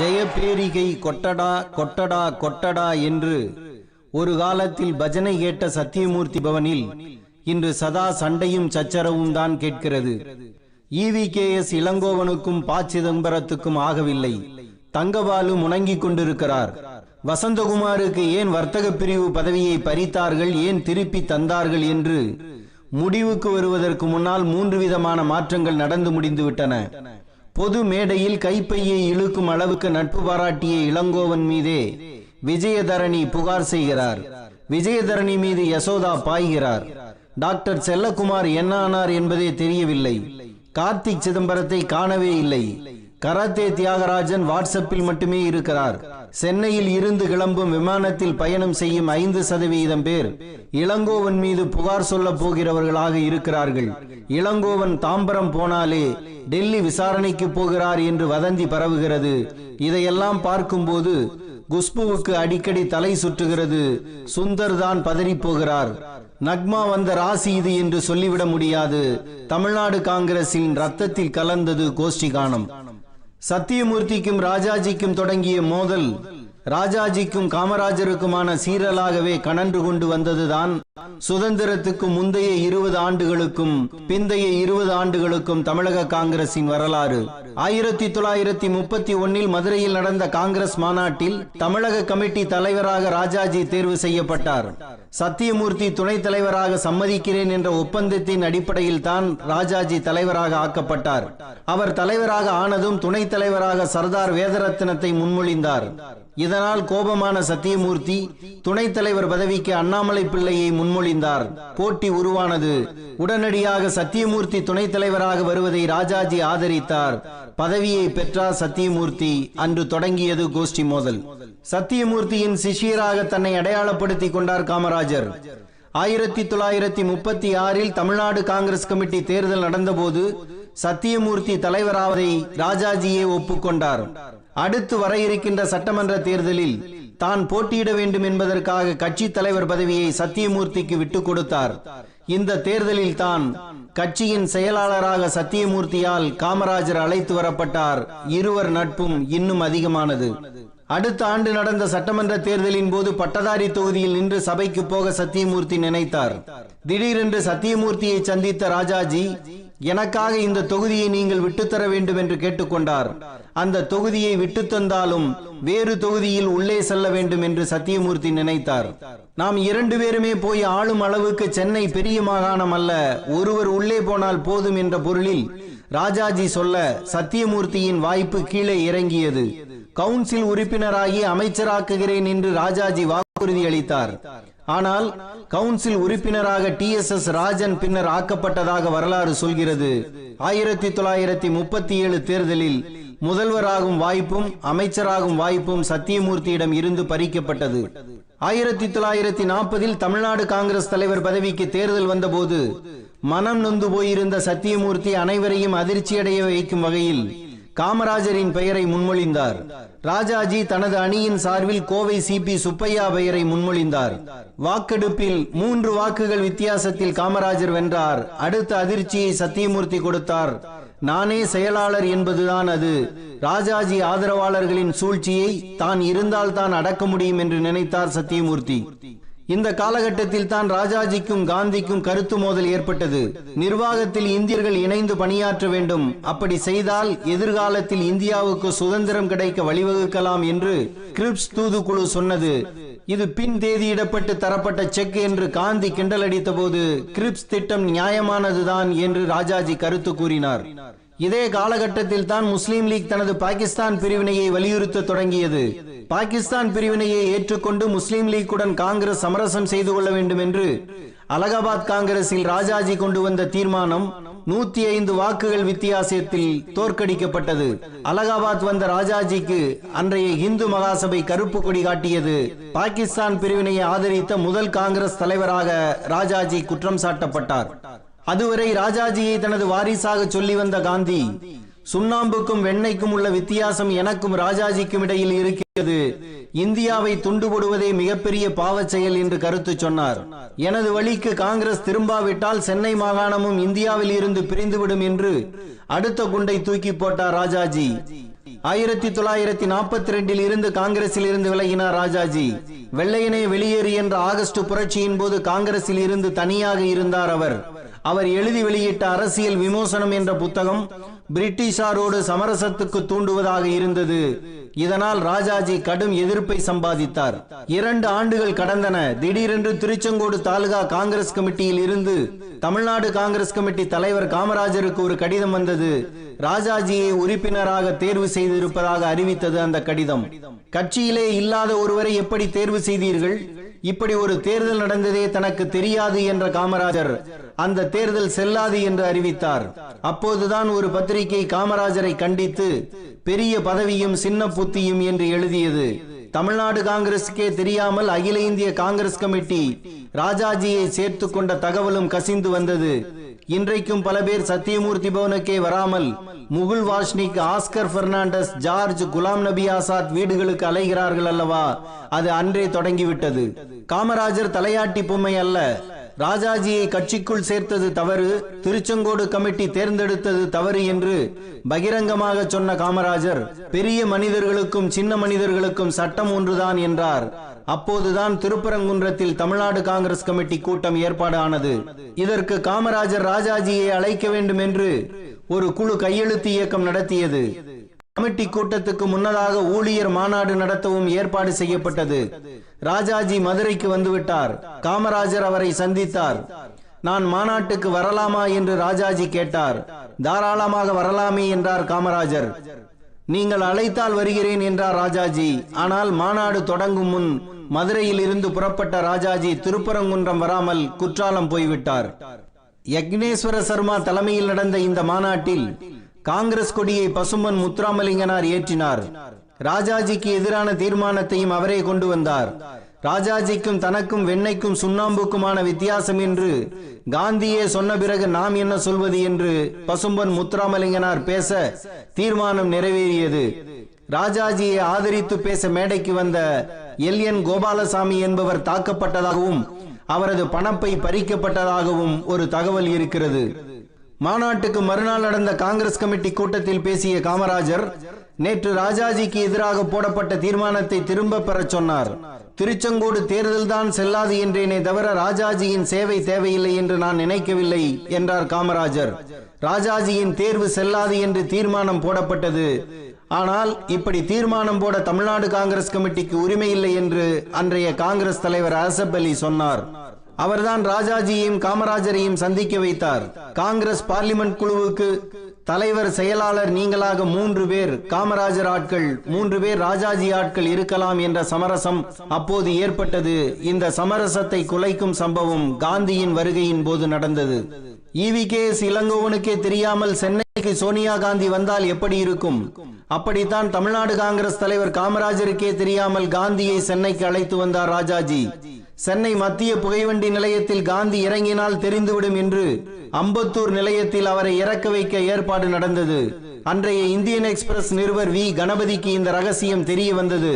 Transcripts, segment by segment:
ஜெயபேரிகை கொட்டடா கொட்டடா கொட்டடா என்று ஒரு காலத்தில் பஜனை கேட்ட சத்தியமூர்த்தி பவனில் இன்று சதா சண்டையும் சச்சரவும் தான் கேட்கிறது. ஈவி கே எஸ் இளங்கோவனுக்கும் ப. சிதம்பரத்துக்கும் ஆகவில்லை. தங்கபாலு முணங்கிக் கொண்டிருக்கிறார். வசந்தகுமாருக்கு ஏன் வர்த்தக பிரிவு பதவியை பறித்தார்கள் ஏன் திருப்பி தந்தார்கள் என்று முடிவுக்கு வருவதற்கு முன்னால் மூன்று விதமான மாற்றங்கள் நடந்து முடிந்துவிட்டன. பொது மேடையில் கைப்பையை இழுக்கும் அளவுக்கு நட்பு பாராட்டிய இளங்கோவன் மீதே விஜயதரணி புகார் செய்கிறார். விஜயதரணி மீது யசோதா பாய்கிறார். டாக்டர் செல்லகுமார் என்ன ஆனார் என்பதே தெரியவில்லை. கார்த்திக் சிதம்பரத்தை காணவே இல்லை. கராத்தே தியாகராஜன் வாட்ஸ்அப்பில் மட்டுமே இருக்கிறார். சென்னையில் இருந்து கிளம்பும் விமானத்தில் பயணம் செய்யும் ஐந்து சதவீதம் பேர் இளங்கோவன் மீது புகார் சொல்ல போகிறவர்களாக இருக்கிறார்கள். இளங்கோவன் தாம்பரம் போனாலே டெல்லி விசாரணைக்கு போகிறார் என்று வதந்தி பரவுகிறது. இதையெல்லாம் பார்க்கும்போது குஷ்புவுக்கு அடிக்கடி தலை சுற்றுகிறது. சுந்தர் தான் பதறி போகிறார். நக்மா வந்த ராசி இது என்று சொல்லிவிட முடியாது. தமிழ்நாடு காங்கிரசின் ரத்தத்தில் கலந்தது கோஷ்டி கானம் சத்தியமூர்த்திக்கும் ராஜாஜிக்கும் தொடங்கிய மோதல் ராஜாஜிக்கும் காமராஜருக்குமான சீரலாகவே கனன்று கொண்டு வந்ததுதான். சுதந்திரத்துக்கு முந்தைய இருபது ஆண்டுகளுக்கும் பிந்தைய இருபது ஆண்டுகளுக்கும் தமிழக காங்கிரசின் வரலாறு. ஆயிரத்தி தொள்ளாயிரத்தி முப்பத்தி ஒன்னில் மதுரையில் நடந்த காங்கிரஸ் மாநாட்டில் தமிழக கமிட்டி தலைவராக ராஜாஜி தேர்வு செய்யப்பட்டார். சத்தியமூர்த்தி துணைத் தலைவராக சம்மதிக்கிறேன் என்ற ஒப்பந்தத்தின் அடிப்படையில் தான் ராஜாஜி தலைவராக ஆக்கப்பட்டார். அவர் தலைவராக ஆனதும் துணைத் தலைவராக சர்தார் வேதரத்னத்தை முன்மொழிந்தார். இதனால் கோபமான சத்தியமூர்த்தி துணைத் தலைவர் பதவிக்கு அண்ணாமலை பிள்ளையை முன்மொழிந்தார். போட்டி உருவானது. உடனடியாக சத்தியமூர்த்தி துணைத் தலைவராக வருவதை ராஜாஜி ஆதரித்தார். பதவியை பெற்றார் சத்தியமூர்த்தி. அன்று தொடங்கியது கோஷ்டி மோதல். சத்தியமூர்த்தியின் சிஷியராக தன்னை அடையாளப்படுத்திக் கொண்டார் காமராஜர். ஆயிரத்தி தொள்ளாயிரத்தி முப்பத்தி ஆறில் தமிழ்நாடு காங்கிரஸ் கமிட்டி தேர்தல் நடந்தபோது சத்தியமூர்த்தி தலைவராவதை ராஜாஜியே ஒப்புக்கொண்டார் அடுத்து வர இருக்கின்ற சட்டமன்ற தேர்தலில் தான் போட்டியிட வேண்டும் என்பதற்காக கட்சி தலைவர் பதவியை சத்தியமூர்த்திக்கு விட்டுக் கொடுத்தார். இந்த தேர்தலில் தான் கட்சியின் செயலாளராக சத்தியமூர்த்தியால் காமராஜர் அழைத்து வரப்பட்டார். இருவர் நட்பும் இன்னும் அதிகமானது. அடுத்த ஆண்டு நடந்த சட்டமன்ற தேர்தலின் போது பட்டதாரி தொகுதியில் நின்று சபைக்கு போக சத்தியமூர்த்தி நினைத்தார். திடீரென்று சத்தியமூர்த்தியை சந்தித்த ராஜாஜி எனக்காக இந்த தொகுதியை நீங்கள் விட்டுத்தர வேண்டும் என்று கேட்டுக்கொண்டார். அந்த தொகுதியை விட்டு தந்தாலும் வேறு தொகுதியில் உள்ளே செல்ல வேண்டும் என்று சத்தியமூர்த்தி நினைத்தார். நாம் இரண்டு பேருமே போய் ஆளும் அளவுக்கு சென்னை பெரிய மாகாணம் அல்ல ஒருவர் உள்ளே போனால் போதும் என்ற பொருளில் ராஜாஜி சொல்ல சத்தியமூர்த்தியின் வாய்ப்பு கீழே இறங்கியது. கவுன்சில் உறுப்பினராகி அமைச்சராக்குகிறேன் என்று ராஜாஜி வாக்குறுதி அளித்தார். ஆனால் கவுன்சில் உறுப்பினராக டி எஸ் எஸ் ராஜன் பின்னர் ஆக்கப்பட்டதாக வரலாறு சொல்கிறது. ஆயிரத்தி தொள்ளாயிரத்தி முப்பத்தி ஏழு தேர்தலில் முதல்வராகும் வாய்ப்பும் அமைச்சராகும் வாய்ப்பும் சத்தியமூர்த்தியிடம் இருந்து பறிக்கப்பட்டது. ஆயிரத்தி தொள்ளாயிரத்தி நாற்பதில் தமிழ்நாடு காங்கிரஸ் தலைவர் பதவிக்கு தேர்தல் வந்தபோது மனம் நொந்து போயிருந்த சத்தியமூர்த்தி அனைவரையும் அதிர்ச்சியடைய வைக்கும் வகையில் காமராஜரின் பெயரை முன்மொழிந்தார். ராஜாஜி தனது அணியின் சார்பில் கோவை சிபி சுப்பையா பெயரை முன்மொழிந்தார். வாக்கெடுப்பில் மூன்று வாக்குகள் வித்தியாசத்தில் காமராஜர் வென்றார். அடுத்த அதிர்ச்சியை சத்தியமூர்த்தி கொடுத்தார். நானே செயலாளர் என்பதுதான் அது. ராஜாஜி ஆதரவாளர்களின் சூழ்ச்சியை தான் இருந்தால் தான் அடக்க முடியும் என்று நினைத்தார் சத்தியமூர்த்தி. இந்த காலகட்டத்தில் தான் ராஜாஜிக்கும் காந்திக்கும் கருத்து மோதல் ஏற்பட்டது. நிர்வாகத்தில் இந்தியர்கள் இணைந்து பணியாற்ற வேண்டும். அப்படி செய்தால் எதிர்காலத்தில் இந்தியாவுக்கு சுதந்திரம் கிடைக்க வழிவகுக்கலாம் என்று கிரிப்ஸ் தூதுக்குழு சொன்னது. இது பின் தேதியிடப்பட்டு தரப்பட்ட செக் என்று காந்தி கிண்டல் அடித்த போது கிரிப்ஸ் திட்டம் நியாயமானதுதான் என்று ராஜாஜி கருத்து கூறினார். இதே காலகட்டத்தில் தான் முஸ்லீம் லீக் தனது பாகிஸ்தான் பிரிவினையை வலியுறுத்த தொடங்கியது. பாகிஸ்தான் பிரிவினையை ஏற்றுக்கொண்டு முஸ்லீம் லீக்குடன் காங்கிரஸ் சமரசம் செய்து கொள்ள வேண்டும் என்று அலகாபாத் காங்கிரஸில் ராஜாஜி கொண்டு வந்த தீர்மானம் நூத்தி ஐந்து வாக்குகள் வித்தியாசத்தில் தோற்கடிக்கப்பட்டது. அலகாபாத் வந்த ராஜாஜிக்கு அன்றைய இந்து மகாசபை கருப்பு கொடி காட்டியது. பாகிஸ்தான் பிரிவினையை ஆதரித்த முதல் காங்கிரஸ் தலைவராக ராஜாஜி குற்றம் சாட்டப்பட்டார். அதுவரை ராஜாஜியை தனது வாரிசாக சொல்லி வந்த காந்தி சுண்ணாம்புக்கும் வெண்ணைக்கும் உள்ள வித்தியாசம் எனக்கும் ராஜாஜிக்கும் இடையில் இருக்கிறது. இந்தியாவை துண்டு போடுவதே மிகப்பெரிய பாவச் செயல் என்று கருத்து சொன்னார். எனது வழிக்கு காங்கிரஸ் திரும்பாவிட்டால் சென்னை மாகாணமும் இந்தியாவில் இருந்து பிரிந்துவிடும் என்று அடுத்த குண்டை தூக்கி போட்டார் ராஜாஜி. ஆயிரத்தி தொள்ளாயிரத்தி நாற்பத்தி ரெண்டில் இருந்து காங்கிரஸில் இருந்து விலகினார் ராஜாஜி. வெள்ளையனே வெளியேறு என்ற ஆகஸ்ட் புரட்சியின் போது காங்கிரஸில் இருந்து தனியாக இருந்தார் அவர். அவர் எழுதி வெளியிட்ட அரசியல் விமோசனம் என்ற புத்தகம் பிரிட்டிஷாரோடு சமரசத்துக்கு தூண்டுவதாக இருந்தது. இதனால் ராஜாஜி கடும் எதிர்ப்பை சம்பாதித்தார். இரண்டு ஆண்டுகள் கடந்தன. திடீரென்று திருச்செங்கோடு தாலுகா காங்கிரஸ் கமிட்டியில் இருந்து தமிழ்நாடு காங்கிரஸ் கமிட்டி தலைவர் காமராஜருக்கு ஒரு கடிதம் வந்தது. ராஜாஜியை உறுப்பினராக தேர்வு செய்திருப்பதாக அறிவித்தது அந்த கடிதம். கட்சியிலே இல்லாத ஒருவரை எப்படி தேர்வு செய்தீர்கள்? இப்படி ஒரு தேர்தல் நடந்ததே தனக்கு தெரியாது என்ற காமராஜர் அந்த தேர்தல் செல்லாது என்று அறிவித்தார். அப்போதுதான் ஒரு பத்திரிகை காமராஜரை கண்டித்து பெரிய பதவியும் சின்ன புத்தியும் என்று எழுதியது. தமிழ்நாடு காங்கிரசுக்கே தெரியாமல் அகில இந்திய காங்கிரஸ் கமிட்டி ராஜாஜியை சேர்த்து கொண்ட தகவலும் கசிந்து வந்தது. இன்றைக்கும் பல பேர் சத்தியமூர்த்தி பவனுக்கே வராமல் முகுல் வாஷ்னிக் ஆஸ்கர் பெர்னாண்டஸ் ஜார்ஜ் குலாம் நபி ஆசாத் வீடுகளுக்கு அலைகிறார்கள் அல்லவா? அது அன்றே தொடங்கிவிட்டது. காமராஜர் தலையாட்டி பொம்மை அல்ல. ராஜாஜியை கட்சிக்குள் சேர்த்தது தவறு திருச்செங்கோடு கமிட்டி தேர்ந்தெடுத்தது தவறு என்று பகிரங்கமாக சொன்ன காமராஜர் பெரிய மனிதர்களுக்கும் சின்ன மனிதர்களுக்கும் சட்டம் ஒன்றுதான் என்றார். அப்போதுதான் திருப்பரங்குன்றத்தில் தமிழ்நாடு காங்கிரஸ் கமிட்டி கூட்டம் ஏற்பாடு ஆனது இதற்கு காமராஜர் ராஜாஜியை அழைக்க வேண்டும் என்று ஒரு குழு கையெழுத்து இயக்கம் நடத்தியது. கமிட்டி கூட்டத்துக்கு முன்னதாக ஊழியர் மாநாடு நடத்தவும் ஏற்பாடு செய்யப்பட்டது. ராஜாஜி மதுரைக்கு வந்துவிட்டார். காமராஜர் அவரை சந்தித்தார். நான் மாநாட்டுக்கு வரலாமா என்று ராஜாஜி கேட்டார். தாராளமாக வரலாமே என்றார் காமராஜர். நீங்கள் அழைத்தால் வருகிறேன் என்றார் ராஜாஜி. ஆனால் மாநாடு தொடங்கும் முன் மதுரையில் இருந்து புறப்பட்ட ராஜாஜி திருப்பரங்குன்றம் வராமல் குற்றாலம் போய்விட்டார். யக்னேஸ்வர சர்மா தலைமையில் நடந்த இந்த மாநாட்டில் காங்கிரஸ் கொடியை பசும்பன் முத்துராமலிங்கனார் ஏற்றினார். ராஜாஜிக்கு எதிரான தீர்மானத்தையும் அவரே கொண்டு வந்தார். ராஜாஜிக்கும் தனக்கும் வெண்ணைக்கும் சுண்ணாம்புக்குமான வித்தியாசம் என்று காந்தியே சொன்ன பிறகு நாம் என்ன சொல்வது என்று பசும்பன் முத்துராமலிங்கனார் பேச தீர்மானம் நிறைவேறியது. ராஜாஜியை ஆதரித்து பேச மேடைக்கு வந்த எல் என் கோபாலசாமி என்பவர் தாக்கப்பட்டதாகவும் அவரது பணப்பை பறிக்கப்பட்டதாகவும் ஒரு தகவல் இருக்கிறது. மாநாட்டுக்கு மறுநாள் நடந்த காங்கிரஸ் கமிட்டி கூட்டத்தில் பேசிய காமராஜர் நேற்று ராஜாஜிக்கு எதிராக போடப்பட்ட தீர்மானத்தை திரும்ப பெறச் சொன்னார். திருச்செங்கோடு தேர்தல்தான் செல்லாது என்றேனே தவிர ராஜாஜியின் சேவை தேவையில்லை என்று நான் நினைக்கவில்லை என்றார் காமராஜர். ராஜாஜியின் தேர்வு செல்லாது என்று தீர்மானம் போடப்பட்டது. ஆனால் இப்படி தீர்மானம் போட தமிழ்நாடு காங்கிரஸ் கமிட்டிக்கு உரிமை இல்லை என்று அன்றைய காங்கிரஸ் தலைவர் அசப் அலி சொன்னார். அவர்தான் ராஜாஜியையும் காமராஜரையும் சந்திக்க வைத்தார். காங்கிரஸ் பார்லிமெண்ட் குழுவுக்கு தலைவர் செயலாளர் நீங்களாக மூன்று பேர் காமராஜர் ஆட்கள் மூன்று பேர் ராஜாஜி ஆட்கள் இருக்கலாம் என்ற சமரசம் அப்போது ஏற்பட்டது. இந்த சமரசத்தை குலைக்கும் சம்பவம் காந்தியின் வருகையின் போது நடந்தது. ஈவி கே எஸ் இளங்கோவனுக்கே தெரியாமல் சென்னை சென்னைக்கு சோனியா காந்தி வந்தால் எப்படி இருக்கும்? அப்படித்தான் தமிழ்நாடு காங்கிரஸ் தலைவர் காமராஜருக்கே தெரியாமல் காந்தியை சென்னைக்கு அழைத்து வந்தார் ராஜாஜி. சென்னை மத்திய புகைவண்டி நிலையத்தில் காந்தி இறங்கினால் தெரிந்துவிடும் என்று அம்பத்தூர் நிலையத்தில் அவரை இறக்க வைக்க ஏற்பாடு நடந்தது. அன்றைய இந்தியன் எக்ஸ்பிரஸ் நிறுவர் வி. கணபதிக்கு இந்த ரகசியம் தெரிய வந்தது.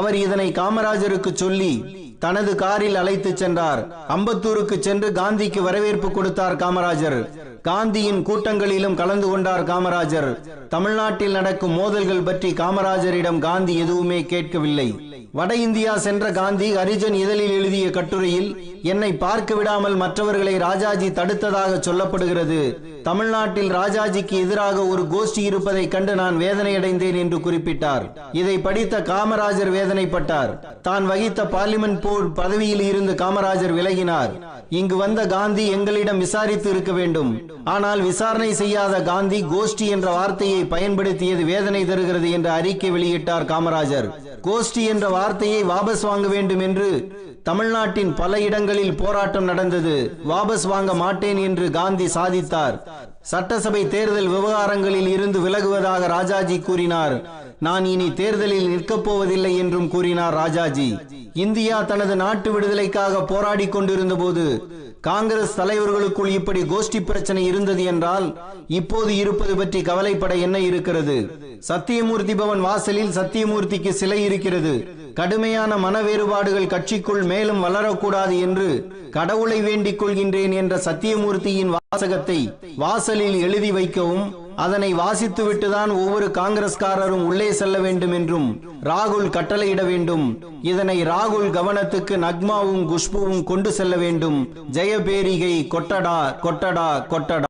அவர் இதனை காமராஜருக்கு சொல்லி தனது காரில் அழைத்து சென்றார். அம்பத்தூருக்கு சென்று காந்திக்கு வரவேற்பு கொடுத்தார் காமராஜர். காந்தியின் கூட்டங்களிலும் கலந்து கொண்டார் காமராஜர். தமிழ்நாட்டில் நடக்கும் மோதல்கள் பற்றி காமராஜரிடம் காந்தி எதுவுமே கேட்கவில்லை. வட இந்தியா சென்ற காந்தி ஹரிஜன் இதழில் எழுதிய கட்டுரையில் என்னை பார்க்க விடாமல் மற்றவர்களை ராஜாஜி தடுத்ததாக சொல்லப்படுகிறது. தமிழ்நாட்டில் ராஜாஜிக்கு எதிராக ஒரு கோஷ்டி இருப்பதை கண்டு நான் வேதனையடைந்தேன் என்று குறிப்பிட்டார். இதை படித்த காமராஜர் வேதனைப்பட்டார். தான் வகித்த பார்லிமெண்ட் போர்டு பதவியில் இருந்து காமராஜர் விலகினார். இங்கு வந்த காந்தி எங்களிடம் விசாரித்து இருக்க வேண்டும். ஆனால் விசாரணை செய்யாத காந்தி கோஷ்டி என்ற வார்த்தையை பயன்படுத்தியது வேதனை தருகிறது என்று அறிக்கை வெளியிட்டார் காமராஜர். கோஷ்டி என்ற வார்த்தையை வாபஸ் வாங்க வேண்டும் என்று தமிழ்நாட்டின் பல இடங்களில் போராட்டம் நடந்தது. வாபஸ் வாங்க மாட்டேன் என்று காந்தி சாதித்தார். சட்டசபை தேர்தல் விவகாரங்களில் இருந்து விலகுவதாக ராஜாஜி கூறினார். நான் இனி தேர்தலில் நிற்கப் போவதில்லை என்றும் கூறினார் ராஜாஜி. இந்தியா தனது நாட்டு விடுதலைக்காக போராடி கொண்டிருந்த போது காங்கிரஸ் தலைவர்களுக்குள் இப்படி கோஷ்டி பிரச்சனை இருந்தது என்றால் இப்போது இருப்பது பற்றி கவலைப்பட என்ன இருக்கிறது? சத்தியமூர்த்தி பவன் வாசலில் சத்தியமூர்த்திக்கு சிலை இருக்கிறது. கடுமையான மன வேறுபாடுகள் கட்சிக்குள் மேலும் வளரக்கூடாது என்று கடவுளை வேண்டிக் கொள்கின்றேன் என்ற சத்தியமூர்த்தியின் வாசகத்தை வாசலில் எழுதி வைக்கவும் அதனை வாசித்துவிட்டுதான் ஒவ்வொரு காங்கிரஸ்காரரும் உள்ளே செல்ல வேண்டும் என்றும் ராகுல் கட்டளையிட வேண்டும். இதனை ராகுல் கவனத்துக்கு நக்மாவும் குஷ்புவும் கொண்டு செல்ல வேண்டும். ஜெயபேரிகை கொட்டடா கொட்டடா கொட்டடா.